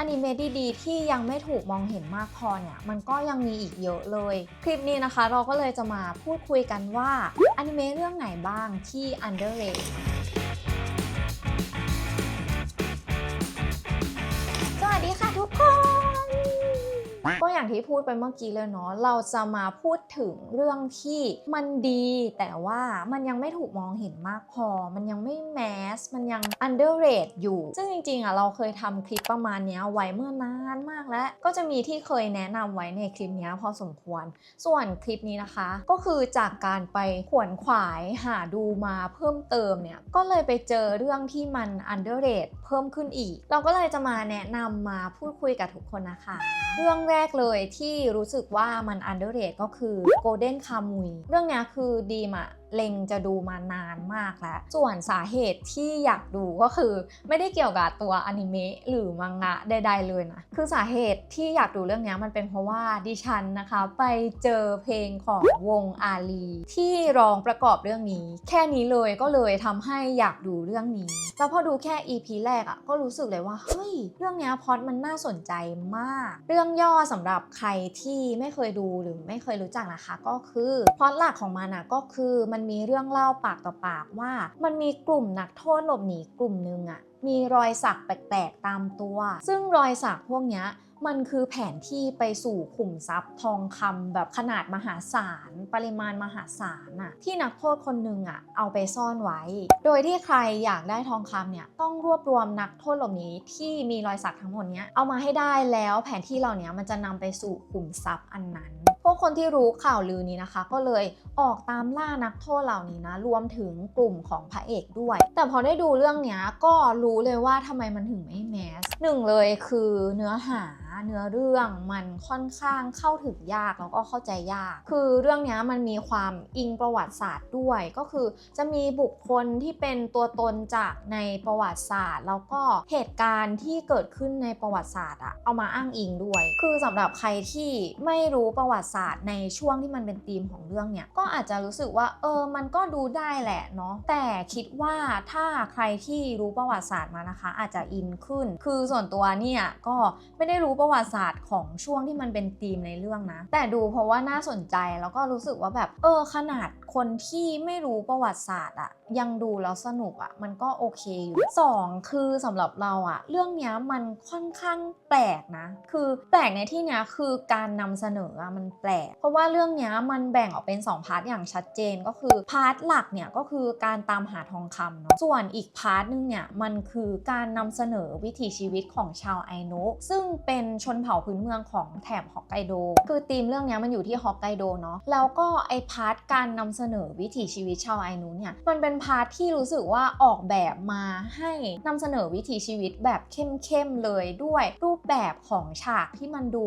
อนิเมะดีๆที่ยังไม่ถูกมองเห็นมากพอเนี่ยมันก็ยังมีอีกเยอะเลย คลิปนี้นะคะเราก็เลยจะมาพูดคุยกันว่าอนิเมะเรื่องไหนบ้างที่ underrated ก็อย่างที่พูดไปเมื่อกี้เลยเนาะเราจะมาพูดถึงเรื่องที่มันดี แต่ว่ามันยังไม่ถูกมองเห็นมากพอ มันยังไม่แมสมันยัง underrate อยู่ ซึ่งจริงๆอะเราเคยทำคลิปประมาณนี้ไว้เมื่อนานมากแล้ว ก็จะมีที่เคยแนะนำไว้ในคลิปนี้พอสมควร ส่วนคลิปนี้นะคะ ก็คือจากการไปขวนขวายหาดูมาเพิ่มเติมเนี่ยก็เลยไปเจอเรื่องที่มัน underrate เพิ่มขึ้นอีก เราก็เลยจะมาแนะนำมาพูดคุยกับทุกคนนะคะ เรื่องแรกเลยที่รู้สึกว่ามันอันเดอร์เรทก็คือ Golden Kamuy เรื่องนี้คือดีมอะเล็งจะดูมานานมากแล้ว ส่วนสาเหตุที่อยากดูก็คือ ไม่ได้เกี่ยวกับตัวอนิเมะหรือมังงะใดๆเลยนะ คือสาเหตุที่อยากดูเรื่องนี้มันเป็นเพราะว่าดิฉันนะคะ ไปเจอเพลงของวงอาลีที่ร้องประกอบเรื่องนี้ แค่นี้เลยก็เลยทำให้อยากดูเรื่องนี้แล้วพอดูแค่ EP แรกอะ่ะก็รู้สึกเลยว่าเฮ้ยเรื่องนี้พอดมันน่าสนใจมาก เรื่องย่อสำหรับใครที่ไม่เคยดูหรือไม่เคยรู้จักนะคะ ก็คือพอดหลักของมันอะก็คือมันมีเรื่องเล่าปากต่อปากว่า มันมีกลุ่มนักโทษหลบหนีกลุ่มนึงอะมีรอยสักแปลกๆตามตัว ซึ่งรอยสักพวกนี้มันคือแผนที่ไปสู่ขุมทรัพย์ทองคำแบบขนาดมหาศาล ปริมาณมหาศาลน่ะที่นักโทษคนหนึ่งอะเอาไปซ่อนไว้ โดยที่ใครอยากได้ทองคำเนี่ยต้องรวบรวมนักโทษเหล่านี้ที่มีรอยสักทั้งหมดเนี้ยเอามาให้ได้แล้วแผนที่เหล่านี้มันจะนำไปสู่ขุมทรัพย์อันนั้นพวกคนที่รู้ข่าวลือนี้นะคะ ก็เลยออกตามล่านักโทษเหล่านี้นะ รวมถึงกลุ่มของพระเอกด้วย แต่พอได้ดูเรื่องเนี้ยก็รู้เลยว่าทำไมมันถึงไม่แมสหนึ่งเลยคือเนื้อหา เนื้อเรื่องมันค่อนข้างเข้าถึงยากแล้วก็เข้าใจยาก คือเรื่องนี้มันมีความอิงประวัติศาสตร์ด้วย ก็คือจะมีบุคคลที่เป็นตัวตนจากในประวัติศาสตร์ แล้วก็เหตุการณ์ที่เกิดขึ้นในประวัติศาสตร์อะเอามาอ้างอิงด้วย คือสำหรับใครที่ไม่รู้ประวัติศาสตร์ในช่วงที่มันเป็นธีมของเรื่องเนี่ยก็อาจจะรู้สึกว่าเออมันก็ดูได้แหละเนาะแต่คิดว่าถ้าใครที่รู้ประวัติศาสตร์มานะคะ อาจจะอินขึ้น คือส่วนตัวเนี่ยก็ไม่ได้รู้ประวัติศาสตร์ของช่วงที่มันเป็นธีมในเรื่องนะ แต่ดูเพราะว่าน่าสนใจแล้วก็รู้สึกว่าแบบ เออขนาดคนที่ไม่รู้ประวัติศาสตร์อะ ยังดูแล้วสนุกอะมันก็โอเคอยู่สองคือสำหรับเราอะเรื่องเนี้ยมันค่อนข้างแปลกนะ คือแปลกในที่เนี้ยคือการนำเสนออะมันแปลก เพราะว่าเรื่องเนี้ยมันแบ่งออกเป็น 2 พาร์ทอย่างชัดเจนก็คือพาร์ทหลักเนี่ยก็คือการตามหาทองคำเนาะส่วนอีกพาร์ทนึงเนี่ยมันคือการนำเสนอวิถีชีวิตของชาวไอโนะซึ่งเป็นชนเผ่าพื้นเมืองของแถบฮอกไกโดคือธีมเรื่องเนี้ยมันอยู่ที่ฮอกไกโดเนาะแล้วก็ไอพาร์ทการนำเสนอวิถีชีวิตชาวไอโนะเนี่ยมันเป็นพาร์ทที่รู้สึกว่าออกแบบมาให้นำเสนอวิถีชีวิตแบบเข้มๆเลยด้วยรูปแบบของฉากที่มันดู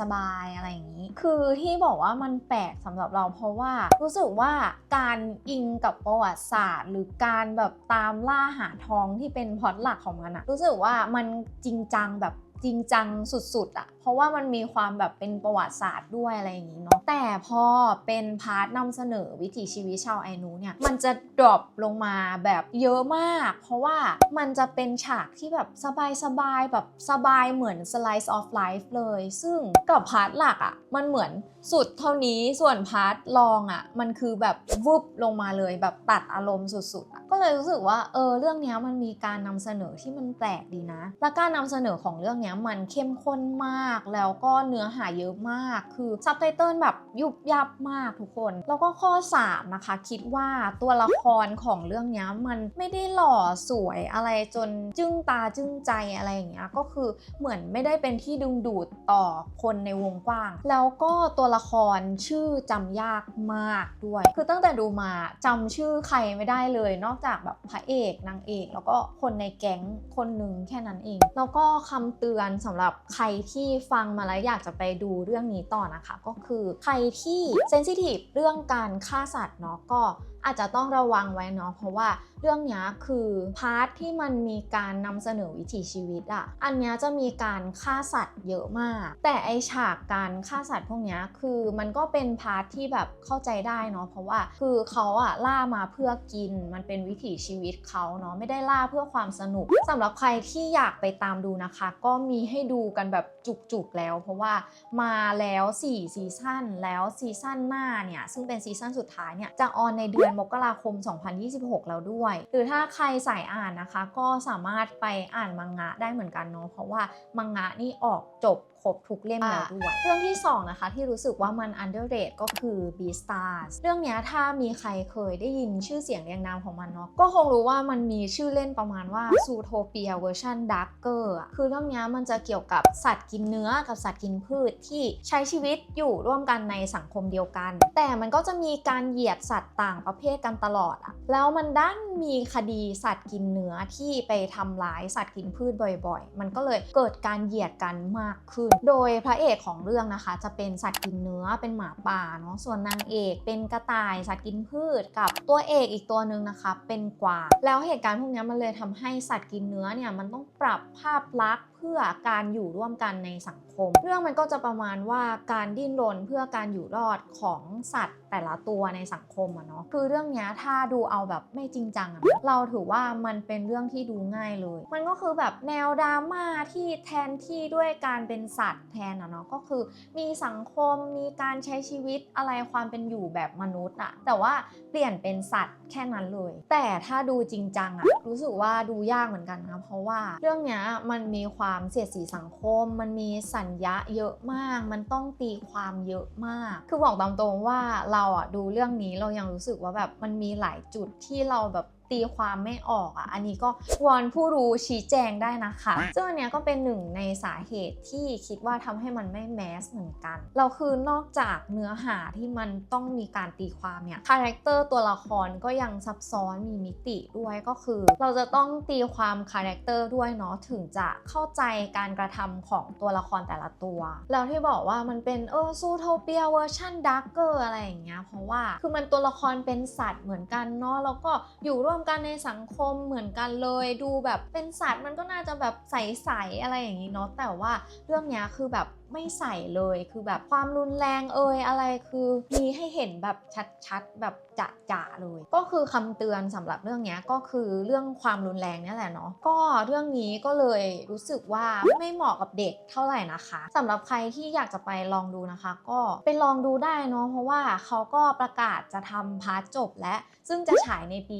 สบายๆอะไรอย่างนี้ คือที่บอกว่ามันแปลกสำหรับเราเพราะว่ารู้สึกว่าการอิงกับประวัติศาสตร์ หรือการแบบตามล่าหาทองที่เป็นพล็อตหลักของมันอะรู้สึกว่ามันจริงจังแบบจริงจังสุดๆอะ ราะว่ามันมีความแบบเป็นประวัติศาสตร์ด้วยอะไรอย่างนี้เนาะแต่พอเป็นพาร์ทนำเสนอวิถีชีวิตชาวไอนูเนี่ยมันจะดรอปลงมาแบบเยอะมาก เพราะว่ามันจะเป็นฉากที่แบบสบายๆแบบสบายเหมือน slice of life เลย ซึ่งกับพาร์ทหลักอะมันเหมือนสุดเท่านี้ส่วนพาร์ทรองอะมันคือแบบวุบลงมาเลยแบบตัดอารมณ์สุดๆอะก็เลยรู้สึกว่าเออเรื่องเนี้ยมันมีการนำเสนอที่มันแปลกดีนะ และการนำเสนอของเรื่องเนี้ยมันเข้มข้นมากแล้วก็เนื้อหาเยอะมาก คือซับไตเติลแบบยุบยับมากทุกคน แล้วก็ข้อ 3 นะคะ คิดว่าตัวละครของเรื่องเนี้ยมันไม่ได้หล่อสวยอะไรจนจึ้งตาจึ้งใจอะไรอย่างเงี้ยก็คือเหมือนไม่ได้เป็นที่ดึงดูดต่อคนในวงกว้าง แล้วก็ตัวละครชื่อจำยากมากด้วย คือตั้งแต่ดูมาจำชื่อใครไม่ได้เลย นอกจากแบบพระเอกนางเอก แล้วก็คนในแก๊งคนหนึ่งแค่นั้นเอง แล้วก็คำเตือนสำหรับใครที่ฟังมาแล้วอยากจะไปดูเรื่องนี้ต่อนะคะ ก็คือใครที่เซนซิทีฟเรื่องการฆ่าสัตว์เนาะก็ อาจจะต้องระวังไว้เนาะเพราะว่าเรื่องนี้คือพาร์ทที่มันมีการนำเสนอวิถีชีวิตอะอันนี้จะมีการฆ่าสัตว์เยอะมาก แต่ไอฉากการฆ่าสัตว์พวกนี้คือมันก็เป็นพาร์ทที่แบบเข้าใจได้เนาะเพราะว่าคือเขาอะล่ามาเพื่อกินมันเป็นวิถีชีวิตเขาเนาะไม่ได้ล่าเพื่อความสนุกสำหรับใครที่อยากไปตามดูนะคะ ก็มีให้ดูกันแบบจุกๆแล้ว เพราะว่ามาแล้ว4ซีซั่นแล้วซีซั่นหน้าเนี่ยซึ่งเป็นซีซั่นสุดท้ายเนี่ยจะออนในเดือนมกราคม 2026 แล้วด้วย หรือถ้าใครสายอ่านนะคะ ก็สามารถไปอ่านมังงะได้เหมือนกันเนาะเพราะว่ามังงะนี่ออกจบ บทุกเล่มแล้วด้วย เรื่องที่2นะคะที่รู้สึกว่ามัน underrated ก็คือ Beastars เรื่องเนี้ยถ้ามีใครเคยได้ยินชื่อเสียงเรียงนามของมันเนาะก็คงรู้ว่ามันมีชื่อเล่นประมาณว่า Zootopia เวอร์ชัน Darker อะคือเรื่องเนี้ยมันจะเกี่ยวกับสัตว์กินเนื้อกับสัตว์กินพืชที่ใช้ชีวิตอยู่ร่วมกันในสังคมเดียวกัน แต่มันก็จะมีการเหยียดสัตว์ต่างประเภทกันตลอดอะแล้วมันด้านมีคดีสัตว์กินเนื้อที่ไปทำร้ายสัตว์กินพืชบ่อยๆ มันก็เลยเกิดการเหยียดกันมากขึ้น โดยพระเอกของเรื่องนะคะ จะเป็นสัตว์กินเนื้อเป็นหมาป่าเนาะ ส่วนนางเอกเป็นกระต่ายสัตว์กินพืชกับตัวเอกอีกตัวหนึ่งนะคะ เป็นกวาง แล้วเหตุการณ์พวกนี้มันเลยทำให้สัตว์กินเนื้อเนี่ยมันต้องปรับภาพลักษณ์ พื่อการอยู่ร่วมกันในสังคม เรื่องมันก็จะประมาณว่าการดิ้นรนเพื่อการอยู่รอดของสัตว์แต่ละตัวในสังคมอะเนาะคือเรื่องนี้ถ้าดูเอาแบบไม่จริงจังอะเราถือว่ามันเป็นเรื่องที่ดูง่ายเลย มันก็คือแบบแนวดราม่าที่แทนที่ด้วยการเป็นสัตว์แทนอะเนาะก็คือ มีสังคมมีการใช้ชีวิตอะไรความเป็นอยู่แบบมนุษย์อะแต่ว่าเปลี่ยนเป็นสัตว์แค่นั้นเลย แต่ถ้าดูจริงจังอะรู้สึกว่าดูยากเหมือนกันนะเพราะว่าเรื่องนี้มันมีความเสียดสีสังคม มันมีสัญญาเยอะมาก มันต้องตีความเยอะมาก คือบอกตามตรงว่าเราอะดูเรื่องนี้เรายังรู้สึกว่าแบบมันมีหลายจุดที่เราแบบ ตีความไม่ออกอะ อันนี้ก็วอนผู้รู้ชี้แจงได้นะคะซึ่งอันเนี้ยก็เป็นหนึ่งในสาเหตุที่คิดว่าทำให้มันไม่แมสเหมือนกัน เราคือนอกจากเนื้อหาที่มันต้องมีการตีความเนี่ย คาแรคเตอร์ตัวละครก็ยังซับซ้อนมีมิติด้วยก็คือ เราจะต้องตีความคาแรคเตอร์ด้วยเนาะถึงจะเข้าใจการกระทำของตัวละครแต่ละตัวแล้วที่บอกว่ามันเป็นเออซูโทเปียเวอร์ชันดาร์เกอร์อะไรอย่างเงี้ยเพราะว่าคือมันตัวละครเป็นสัตว์เหมือนกันเนาะแล้วก็อยู่ร่วมมกันในสังคมเหมือนกันเลย ดูแบบเป็นสัตว์มันก็น่าจะแบบใสๆอะไรอย่างนี้เนาะแต่ว่าเรื่องเนี้ยคือแบบไม่ใส่เลยคือแบบความรุนแรงเอ่ยอะไรคือมีให้เห็นแบบชัดๆแบบจะๆเลย ก็คือคำเตือนสำหรับเรื่องเนี้ยก็คือเรื่องความรุนแรงนี่แหละเนาะก็เรื่องนี้ก็เลยรู้สึกว่าไม่เหมาะกับเด็กเท่าไหร่นะคะสำหรับใครที่อยากจะไปลองดูนะคะ ก็ไปลองดูได้เนาะเพราะว่าเขาก็ประกาศจะทำพาร์ทจบและซึ่งจะฉายในปี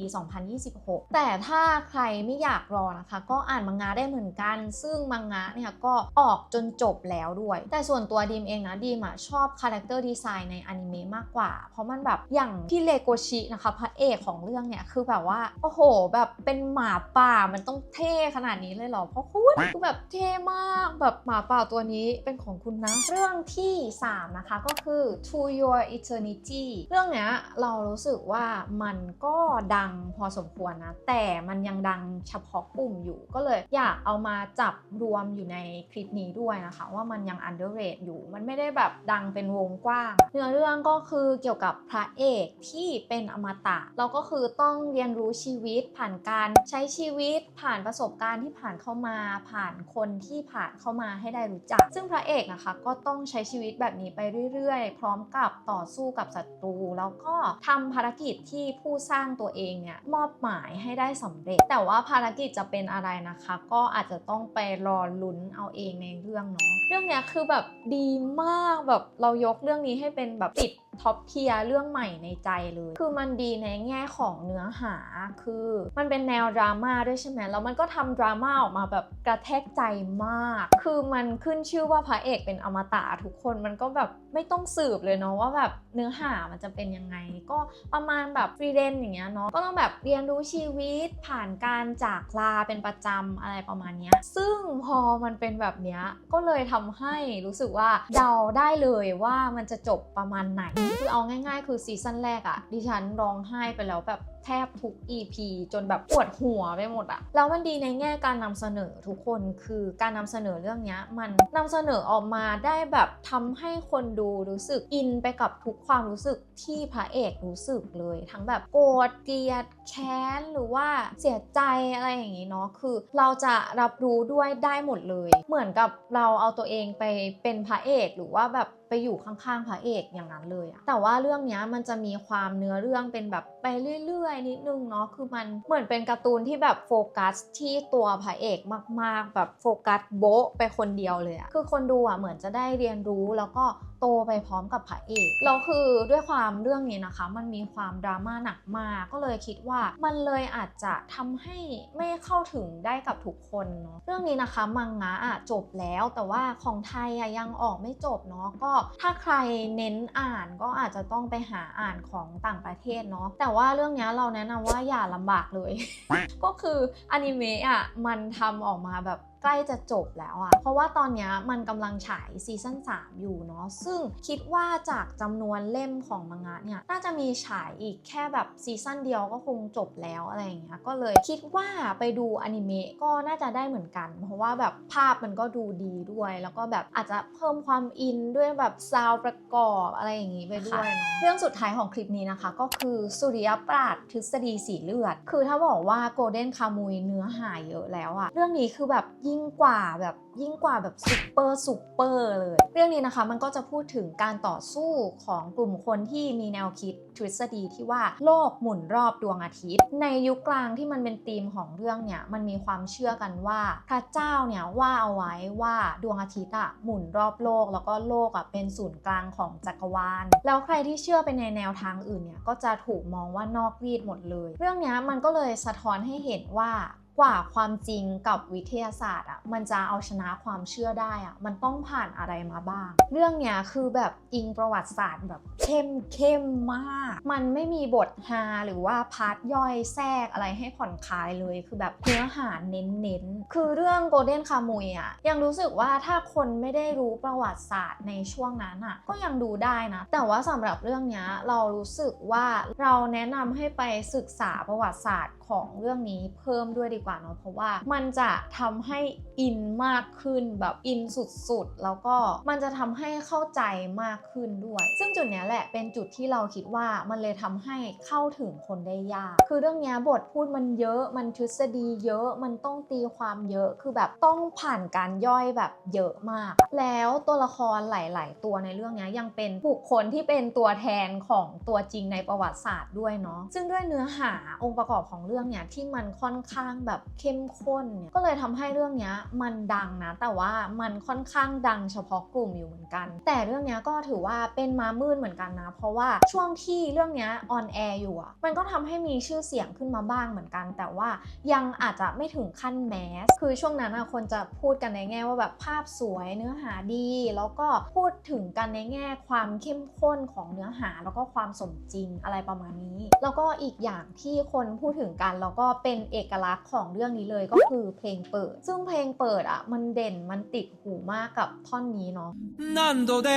2026 แต่ถ้าใครไม่อยากรอนะคะ ก็อ่านมังงะได้เหมือนกัน ซึ่งมังงะเนี่ยก็ออกจนจบแล้วด้วยแต่ส่วนตัวดีมเองนะดีมอะชอบคาแรคเตอร์ดีไซน์ในอนิเมะมากกว่า เพราะมันแบบอย่างพี่เลโกชินะคะพระเอกของเรื่องเนี่ยคือแบบว่า โอ้โห แบบเป็นหมาป่ามันต้องเท่ขนาดนี้เลยเหรอ เพราะคุณคือแบบเท่มากแบบหมาป่าตัวนี้เป็นของคุณนะ เรื่องที่ 3 นะคะก็คือ To Your Eternity เรื่องเนี้ยเรารู้สึกว่ามันก็ดังพอสมควรนะ แต่มันยังดังเฉพาะกลุ่มอยู่ก็เลย อยากเอามาจับรวมอยู่ในคลิปนี้ด้วยนะคะ ว่ามันยัง underrate อยู่ มันไม่ได้แบบดังเป็นวงกว้าง เนื้อเรื่องก็คือเกี่ยวกับพระเอกที่เป็นอมตะ เราก็คือต้องเรียนรู้ชีวิตผ่านการใช้ชีวิตผ่านประสบการณ์ที่ผ่านเข้ามา ผ่านคนที่ผ่านเข้ามาให้ได้รู้จัก ซึ่งพระเอกนะคะก็ต้องใช้ชีวิตแบบนี้ไปเรื่อยๆ พร้อมกับต่อสู้กับศัตรู แล้วก็ทำภารกิจที่ผู้สร้างตัวเองเนี่ยมอบหมายให้ได้สำเร็จ แต่ว่าภารกิจจะเป็นอะไรนะคะ ก็อาจจะต้องไปรอลุ้นเอาเองในเรื่องเนาะเรื่องเนี้ยคือแบบดีมากแบบเรายกเรื่องนี้ให้เป็นแบบติด ท็อปเทียเรื่องใหม่ในใจเลย คือมันดีในแง่ของเนื้อหา คือมันเป็นแนวดราม่าด้วยใช่ไหมแล้วมันก็ทำดราม่าออกมาแบบกระแทกใจมาก คือมันขึ้นชื่อว่าพระเอกเป็นอมตะทุกคน มันก็แบบไม่ต้องสืบเลยเนาะว่าแบบเนื้อหามันจะเป็นยังไง ก็ประมาณแบบฟรีเดนอย่างเงี้ยเนาะ ก็ต้องแบบเรียนรู้ชีวิตผ่านการจากลาเป็นประจำอะไรประมาณเนี้ยซึ่งพอมันเป็นแบบเนี้ย ก็เลยทำให้รู้สึกว่าเดาได้เลยว่ามันจะจบประมาณไหนคือเอาง่ายๆ คือซีซั่นแรกอะดิฉันร้องไห้ไปแล้วแบบแทบทุก EP จนแบบปวดหัวไปหมดอะแล้วมันดีในแง่การนำเสนอทุกคนคือการนำเสนอเรื่องนี้มันนำเสนอออกมาได้แบบทำให้คนดูรู้สึกอินไปกับทุกความรู้สึกที่พระเอกรู้สึกเลย ทั้งแบบโกรธเกลียดแค้นหรือว่าเสียใจอะไรอย่างนี้เนาะคือ เราจะรับรู้ด้วยได้หมดเลย เหมือนกับเราเอาตัวเองไปเป็นพระเอกหรือว่าแบบ ไปอยู่ข้างๆพระเอกอย่างนั้นเลยอะแต่ว่าเรื่องนี้มันจะมีความเนื้อเรื่องเป็นแบบไปเรื่อยๆ นิดนึงเนาะคือมันเหมือนเป็นการ์ตูนที่แบบโฟกัสที่ตัวพระเอกมากๆ แบบโฟกัสโบ๊ะไปคนเดียวเลยอะคือคนดูอะเหมือนจะได้เรียนรู้แล้วก็โตไปพร้อมกับพระเอกแล้วคือด้วยความเรื่องนี้นะคะ มันมีความดราม่าหนักมากก็เลยคิดว่ามันเลยอาจจะทำให้ไม่เข้าถึงได้กับทุกคนเนาะเรื่องนี้นะคะมังงะอะจบแล้วแต่ว่าของไทยอะยังออกไม่จบเนาะก็ถ้าใครเน้นอ่านก็อาจจะต้องไปหาอ่านของต่างประเทศเนาะแต่ว่าเรื่องนี้เราแนะนำว่าอย่าลำบากเลย ก็คืออนิเมะอะมันทำออกมาแบบ ล้จะจบแล้วอะเพราะว่าตอนเนี้ยมันกำลังฉายซีซั่น3 อยู่เนาะซึ่งคิดว่าจากจำนวนเล่มของมังงะเนี่ยน่าจะมีฉายอีกแค่แบบซีซั่นเดียวก็คงจบแล้วอะไรอย่างเงี้ยก็เลยคิดว่าไปดูอนิเมะก็น่าจะได้เหมือนกัน เพราะว่าแบบภาพมันก็ดูดีด้วย แล้วก็แบบอาจจะเพิ่มความอินด้วยแบบซาวด์ประกอบอะไรอย่างงี้ไปด้วยเนาะเรื่องสุดท้ายของคลิปนี้นะคะ ก็คือสุริยปราดทฤษฎีสีเลือด คือถ้าบอกว่าโกลเด้นคามุยเนื้อหาเยอะแล้วอะเรื่องนี้คือแบบยิ่ง่งกว่าแบบยิ่งกว่าแบบซุปเปอร์ซุปเปอร์เลย เรื่องนี้นะคะมันก็จะพูดถึงการต่อสู้ของกลุ่มคนที่มีแนวคิดทฤษฎีที่ว่าโลกหมุนรอบดวงอาทิตย์ ในยุคกลางที่มันเป็นธีมของเรื่องเนี่ยมันมีความเชื่อกันว่า พระเจ้าเนี่ยว่าเอาไว้ว่าดวงอาทิตย์อะหมุนรอบโลก แล้วก็โลกอะเป็นศูนย์กลางของจักรวาล แล้วใครที่เชื่อไปในแนวทางอื่นเนี่ยก็จะถูกมองว่านอกรีดหมดเลย เรื่องเนี้ยมันก็เลยสะท้อนให้เห็นว่า กว่าความจริงกับวิทยาศาสตร์อะมันจะเอาชนะความเชื่อได้อะมันต้องผ่านอะไรมาบ้าง เรื่องเนี้ยคือแบบอิงประวัติศาสตร์แบบเข้มเข้มมาก มันไม่มีบทฮาหรือว่าพาร์ทย่อยแทรกอะไรให้ผ่อนคลายเลย คือแบบเนื้อหาเน้นๆ คือเรื่องโกลเด้นคามุยอะยังรู้สึกว่าถ้าคนไม่ได้รู้ประวัติศาสตร์ในช่วงนั้นอะก็ยังดูได้นะ แต่ว่าสำหรับเรื่องเนี้ยเรารู้สึกว่าเราแนะนำให้ไปศึกษาประวัติศาสตร์ของเรื่องนี้เพิ่มด้วยดีกว่าเนาะเพราะว่ามันจะทำให้อินมากขึ้นแบบอินสุดๆ แล้วก็มันจะทำให้เข้าใจมากขึ้นด้วย ซึ่งจุดเนี้ยแหละเป็นจุดที่เราคิดว่ามันเลยทำให้เข้าถึงคนได้ยาก คือเรื่องเนี้ยบทพูดมันเยอะมันทฤษฎีเยอะมันต้องตีความเยอะคือแบบต้องผ่านการย่อยแบบเยอะมาก แล้วตัวละครหลาย ๆ ตัวในเรื่องเนี้ยยังเป็นบุคคลที่เป็นตัวแทนของตัวจริงในประวัติศาสตร์ด้วยเนาะซึ่งด้วยเนื้อหาองค์ประกอบของเรื่องเนี้ยที่มันค่อนข้างแบบเข้มข้นเนี่ยก็เลยทำให้เรื่องนี้มันดังนะ แต่ว่ามันค่อนข้างดังเฉพาะกลุ่มอยู่เหมือนกัน แต่เรื่องนี้ก็ถือว่าเป็นมามืดเหมือนกันนะ เพราะว่าช่วงที่เรื่องนี้ออนแอร์อยู่อะมันก็ทำให้มีชื่อเสียงขึ้นมาบ้างเหมือนกัน แต่ว่ายังอาจจะไม่ถึงขั้นแมส คือช่วงนั้นอะคนจะพูดกันในแง่ว่าแบบภาพสวยเนื้อหาดี แล้วก็พูดถึงกันในแง่ความเข้มข้นของเนื้อหาแล้วก็ความสมจริงอะไรประมาณนี้ แล้วก็อีกอย่างที่คนพูดถึงกันแล้วก็เป็นเอกลักษณ์ของ2 เรื่องนี้เลยก็คือเพลงเปิด ซึ่งเพลงเปิดอะ มันเด่นมันติดหูมากกับท่อนนี้เนาะนนโดเด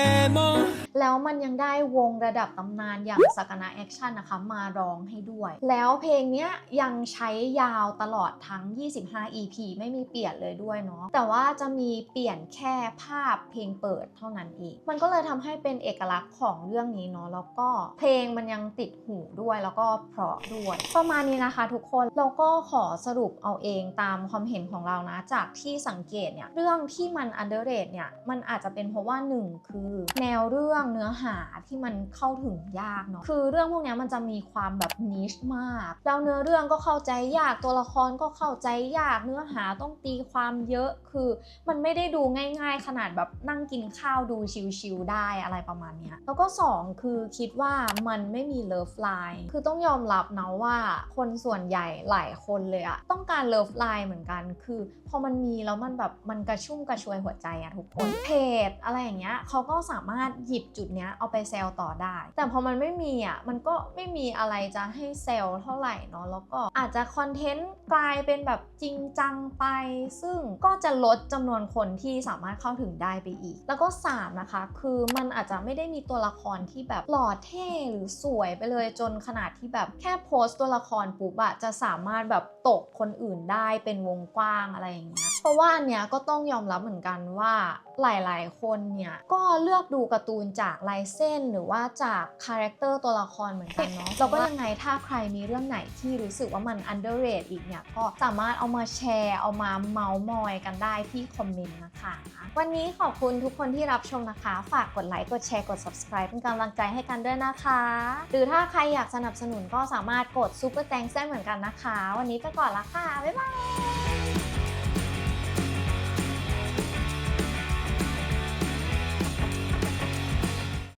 แล้วมันยังได้วงระดับตำนานอย่างสกนาแอคชั่นนะคะ มาร้องให้ด้วย แล้วเพลงเนี้ยยังใช้ยาวตลอดทั้ง 25 EP ไม่มีเปลี่ยนเลยด้วยเนาะแต่ว่าจะมีเปลี่ยนแค่ภาพเพลงเปิดเท่านั้นเองมันก็เลยทำให้เป็นเอกลักษณ์ของเรื่องนี้เนาะแล้วก็เพลงมันยังติดหูด้วยแล้วก็เพราะด้วย ประมาณนี้นะคะทุกคนเราก็ขอสรุปเอาเองตามความเห็นของเรานะ จากที่สังเกตเนี่ยเรื่องที่มัน underrate เนี่ยมันอาจจะเป็นเพราะว่าหนึ่งคือ แนวเรื่องเนื้อหาที่มันเข้าถึงยากเนาะคือเรื่องพวกนี้มันจะมีความแบบนิชมากแล้วเนื้อเรื่องก็เข้าใจยากตัวละครก็เข้าใจยากเนื้อหาต้องตีความเยอะคือ มันไม่ได้ดูง่าย ๆ ขนาดแบบนั่งกินข้าวดูชิลๆได้อะไรประมาณเนี้ยแล้วก็สองคือคิดว่ามันไม่มีเลิฟไลน์คือต้องยอมรับนะว่าคนส่วนใหญ่หลายคนเลยอะต้องต้องการเลิฟไลน์เหมือนกัน คือพอมันมีแล้วมันแบบมันกระชุ่มกระชวยหัวใจอะทุกคนเพจอะไรอย่างเงี้ยเขาก็สามารถหยิบจุดเนี้ยเอาไปเซลล์ต่อได้ แต่พอมันไม่มีอะมันก็ไม่มีอะไรจะให้เซลล์เท่าไหร่เนาะแล้วก็อาจจะคอนเทนต์กลายเป็นแบบจริงจังไป ซึ่งก็จะลดจำนวนคนที่สามารถเข้าถึงได้ไปอีก แล้วก็สามนะคะ คือมันอาจจะไม่ได้มีตัวละครที่แบบหล่อเท่หรือสวยไปเลยจนขนาดที่แบบแค่โพสต์ตัวละครปุ๊บอะจะสามารถแบบตกคนนอื่นได้เป็นวงกว้างอะไรอย่างเงี้ย เพราะว่าอันเนี้ยก็ต้องยอมรับเหมือนกันว่าหลายๆ คนเนี่ยก็เลือกดูการ์ตูนจากลายเส้นหรือว่าจากคาแรคเตอร์ตัวละครเหมือนกันเนาะแล้วก็ยังไงถ้าใครมีเรื่องไหนที่รู้สึกว่ามัน underrate อีกเนี่ยก็สามารถเอามาแชร์เอามาเมาส์มอยกันได้ที่คอมเมนต์นะคะ วันนี้ขอบคุณทุกคนที่รับชมนะคะ ฝากกดไลค์กดแชร์กด subscribe เป็นกำลังใจให้กันด้วยนะคะ หรือถ้าใครอยากสนับสนุนก็สามารถกด super thanks ได้เหมือนกันนะคะ วันนี้ไปก่อนละค่ะบ๊ายบาย